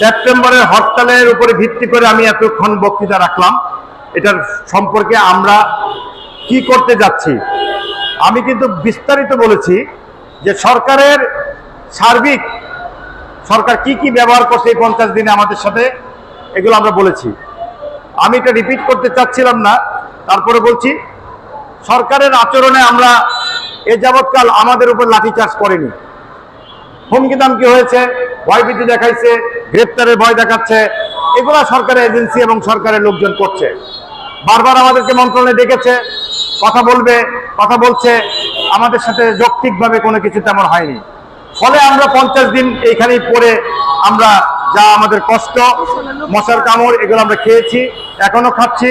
সেপ্টেম্বরের হরতালের উপরে ভিত্তি করে আমি এতক্ষণ বক্তৃতা রাখলাম। এটার সম্পর্কে আমরা কি করতে যাচ্ছি? আমি কিন্তু বিস্তারিত বলেছি যে সরকারের সার্বিক সরকার কি কি ব্যবহার করছে এই পঞ্চাশ দিনে আমাদের সাথে, এগুলো আমরা বলেছি। আমি এটা রিপিট করতে চাচ্ছিলাম না, তারপরে বলছি, সরকারের আচরণে আমরা এ যাবৎকাল আমাদের উপর লাঠিচার্জ করেনি। হুমকি দামকি হয়েছে, ভয়ভীতি দেখাইছে গ্রেপ্তারের ভয় দেখাচ্ছে। এগুলা সরকারের এজেন্সি এবং সরকারের লোকজন করছে। বারবার আমাদেরকে মন্ত্রণালয়ে ডেকেছে, কথা বলবে, কথা বলছে। আমাদের সাথে যৌক্তিকভাবে কোনো কিছু তেমন হয়নি। ফলে আমরা পঞ্চাশ দিন এইখানেই পড়ে আমরা যা আমাদের কষ্ট, মশার কামড়, এগুলো আমরা খেয়েছি, এখনও খাচ্ছি।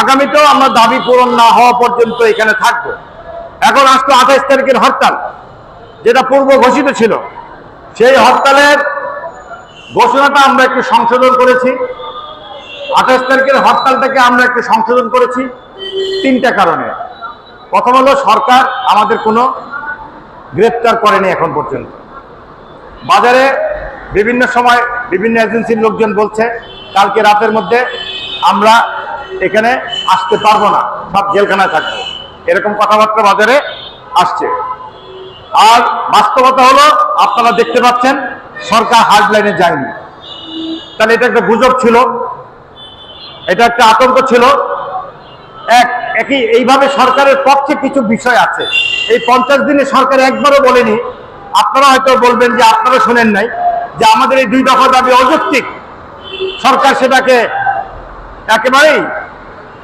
আগামীতেও আমরা দাবি পূরণ না হওয়া পর্যন্ত এখানে থাকব। এখন আসতো আঠাইশ তারিখের হরতাল, যেটা পূর্ব ঘোষিত ছিল। সেই হরতালের ঘোষণাটা আমরা একটু সংশোধন করেছি। আঠাশ তারিখের হরতালটাকে আমরা একটু সংশোধন করেছি তিনটা কারণে। প্রথম হলো, সরকার আমাদের কোনো গ্রেপ্তার করেনি এখন পর্যন্ত। বাজারে বিভিন্ন সময় বিভিন্ন এজেন্সির লোকজন বলছে, কালকে রাতের মধ্যে আমরা এখানে আসতে পারব না, সব জেলখানায় থাকব। এরকম কথাবার্তা বাজারে আসছে। আর বাস্তবতা হলো, আপনারা দেখতে পাচ্ছেন সরকার হার্ডলাইনে যায়নি। তাহলে এটা একটা গুজব ছিল, এটা একটা আতঙ্ক ছিল। এক, একই, এইভাবে সরকারের পক্ষে কিছু বিষয় আছে। এই পঞ্চাশ দিনে সরকার একবারও বলেনি, আপনারা হয়তো বলবেন যে আপনারা শোনেন নাই, যে আমাদের এই দুই দফা দাবি অযৌক্তিক। সরকার সেটাকে একেবারেই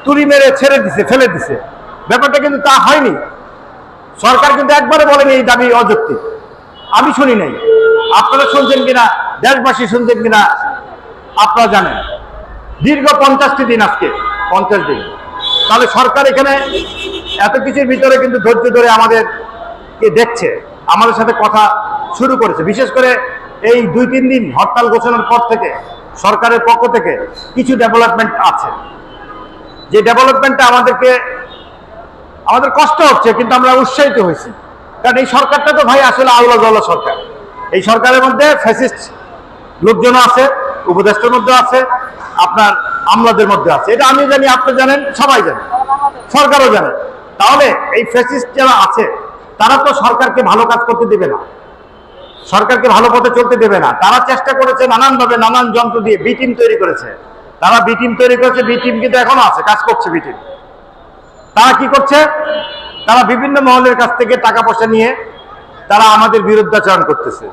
তুলি মেরে ছেড়ে দিছে, ফেলে দিছে। ব্যাপারটা কিন্তু তা হয়নি। সরকার কিন্তু একবারে বলেনি এই দাবি অযৌক্তিক। আমি শুনি নাই। আপনারা শুনছেন কিনা? দেশবাসী শুনছেন কিনা? আপনারা জানেন। দীর্ঘ পঞ্চাশটি দিন আজকে, পঞ্চাশ দিন। তাহলে সরকার এখানে এত কিছুর ভিতরে কিন্তু ধৈর্য ধরে আমাদেরকে দেখছে, আমাদের সাথে কথা শুরু করেছে। বিশেষ করে এই দুই তিন দিন হরতাল ঘোষণার পর থেকে সরকারের পক্ষ থেকে কিছু ডেভেলপমেন্ট আছে। যে ডেভেলপমেন্টটা আমাদেরকে, আমাদের কষ্ট হচ্ছে, কিন্তু আমরা উৎসাহিত হয়েছি। কারণ এই সরকারটা তো ভাই আসলে আল্লাহ জল্লা সরকার। এই সরকারের মধ্যে ফ্যাসিস্ট লোকজন আছে, উপদেষ্টার মধ্যে আছে, আপনার আমলাদের মধ্যে আছে। এটা আমি জানি, আপনি জানেন, সবাই জানে, সরকারও জানে। তাহলে এই ফ্যাসিস্ট যারা আছে, তারা তো সরকারকে ভালো কাজ করতে দেবে না। সরকারকে ভালো পথে চলতে দেবে না। তারা চেষ্টা করেছে নানানভাবে নানান যন্ত্র দিয়ে বি টিম তৈরি করেছে। তারা বি টিম তৈরি করেছে বি টিম কিন্তু এখনও আছে, কাজ করছে বি টিম তারা কি করছে? তারা বিভিন্ন মহলের কাছ থেকে টাকা পয়সা নিয়ে তারা আমাদের বিরুদ্ধাচরণ করতেছে।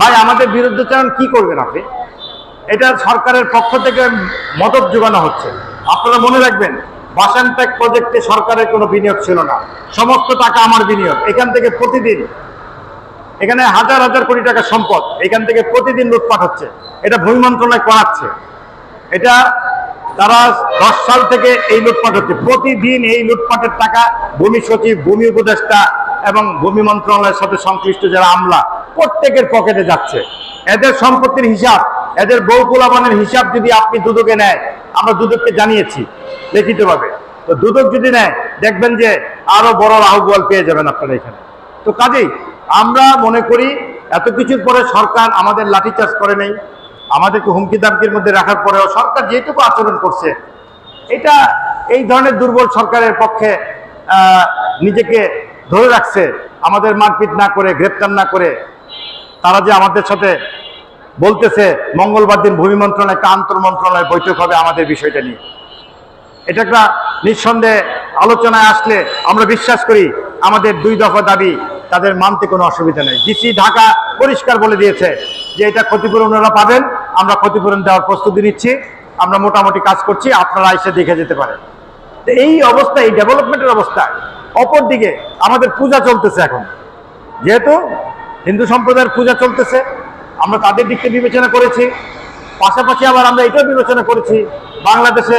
ভাই, আমাদের বিরুদ্ধাচরণ কি করবেন আপনি? এটা সরকারের পক্ষ থেকে মদত যোগানো হচ্ছে। আপনারা মনে রাখবেন বাসানটেক প্রজেক্টে সরকারের কোনো বিনিয়োগ ছিল না। সমস্ত টাকা আমার বিনিয়োগ। এখান থেকে প্রতিদিন, এখানে হাজার হাজার কোটি টাকা সম্পদ, এখান থেকে প্রতিদিন লুটপাট হচ্ছে। এটা ভূমি মন্ত্রণালয় করাচ্ছে। এটা তারা দশ সাল থেকে এই লুটপাট হচ্ছে। প্রতিদিন এই লুটপাটের টাকা ভূমি সচিব, ভূমি উপদেষ্টা এবং ভূমি মন্ত্রণালয়ের সাথে সংশ্লিষ্ট যারা আমলা, প্রত্যেকের পকেটে যাচ্ছে। এদের সম্পত্তির হিসাব, এদের বউকুলাবানের হিসাব যদি আপনি দুদকে নেয়, আমরা দুদককে জানিয়েছি, লিখিতভাবে। তো দুদক যদি নেয়, দেখবেন যে আরও বড় রাহুগোয়াল পেয়ে যাবেন আপনারা এখানে। তো কাজেই আমরা মনে করি, এত কিছুর পরে সরকার আমাদের লাঠিচার্জ করে নেই, আমাদেরকে হুমকি দামকির মধ্যে রাখার পরেও সরকার যেটুকু আচরণ করছে, এটা এই ধরনের দুর্বল সরকারের পক্ষে নিজেকে ধরে রাখছে, আমাদের মারপিট না করে, গ্রেপ্তার না করে, তারা যে আমাদের সাথে বলতেছে, মঙ্গলবার দিন ভূমি মন্ত্রণালয় একটা আন্তর মন্ত্রণালয় বৈঠক হবে আমাদের বিষয়টা নিয়ে। এটা একটা নিঃসন্দেহে আলোচনায় আসলে আমরা বিশ্বাস করি, আমাদের দুই দফা দাবি তাদের মানতে কোনো অসুবিধা নেই। ডিসি ঢাকা পরিষ্কার বলে দিয়েছে যে এটা ক্ষতিপূরণ ওনারা পাবেন, আমরা ক্ষতিপূরণ দেওয়ার প্রস্তুতি নিচ্ছি, আমরা মোটামুটি কাজ করছি, আপনারা এসে দেখে যেতে পারেন। এই অবস্থা, এই ডেভেলপমেন্টের অবস্থা অপরদিকে আমাদের পূজা চলতেছে এখন। যেহেতু হিন্দু সম্প্রদায়ের পূজা চলতেছে, আমরা তাদের দিককে বিবেচনা করেছি। পাশাপাশি আবার আমরা এটাও বিবেচনা করেছি, বাংলাদেশে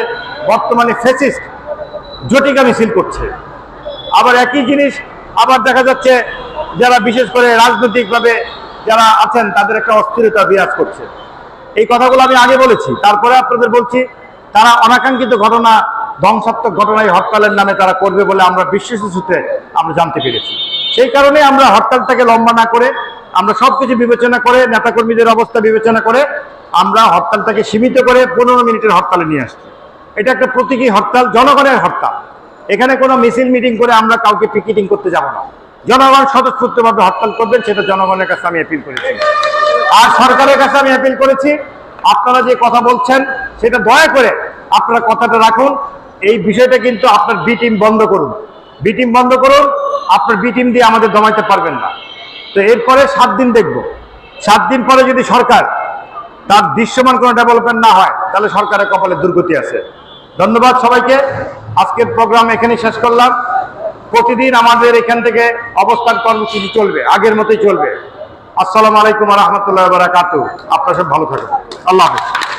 বর্তমানে ফেসিস্ট জটিকা মিছিল করছে। আবার একই জিনিস আবার দেখা যাচ্ছে, যারা বিশেষ করে রাজনৈতিকভাবে যারা আছেন, তাদের একটা অস্থিরতা বিরাজ করছে। এই কথাগুলো আমি আগে বলেছি, তারপরে আপনাদের বলছি, তারা অনাকাঙ্ক্ষিত ঘটনা ধ্বংসাত্মক ঘটনায় হরতালের নামে তারা করবে বলে আমরা বিশ্বাস সূত্রে আমরা জানতে পেরেছি। সেই কারণে আমরা হরতালটাকে লম্বা না করে, আমরা সবকিছু বিবেচনা করে, নেতাকর্মীদের অবস্থা বিবেচনা করে, আমরা হরতালটাকে সীমিত করে পনেরো মিনিটের হরতালে নিয়ে আসছি। এটা একটা প্রতীকী হরতাল, জনগণের হরতাল। এখানে কোনো মিছিল, মিটিং করে আমরা কাউকে পিকেটিং করতে যাব না। জনগণ স্বতঃস্ফূর্তভাবে হরতাল করবেন, সেটা জনগণের কাছে আমি অ্যাপিল করেছি। আর সরকারের কাছে আমি অ্যাপিল করেছি। আপনারা যে কথা বলছেন, সেটা দয়া করে আপনারা কথাটা রাখুন। এই বিষয়টা কিন্তু আপনার বি টিম বন্ধ করুন। বি টিম বন্ধ করুন, আপনার বি টিম দিয়ে আমাদের দমাইতে পারবেন না। তো এরপরে সাত দিন দেখব। সাত দিন পরে যদি সরকার তার দৃশ্যমান কোনো ডেভেলপমেন্ট না হয়, তাহলে সরকারের কপালে দুর্গতি আছে। ধন্যবাদ সবাইকে। আজকের প্রোগ্রাম এখানেই শেষ করলাম। প্রতিদিন আমাদের এখান থেকে অবস্থান কর্মসূচি চলবে, আগের মতোই চলবে। আসসালামু আলাইকুম রহমতুল্লাহ বারাকাতু আপনারা সব ভালো থাকুন। আল্লাহ হাফিজ।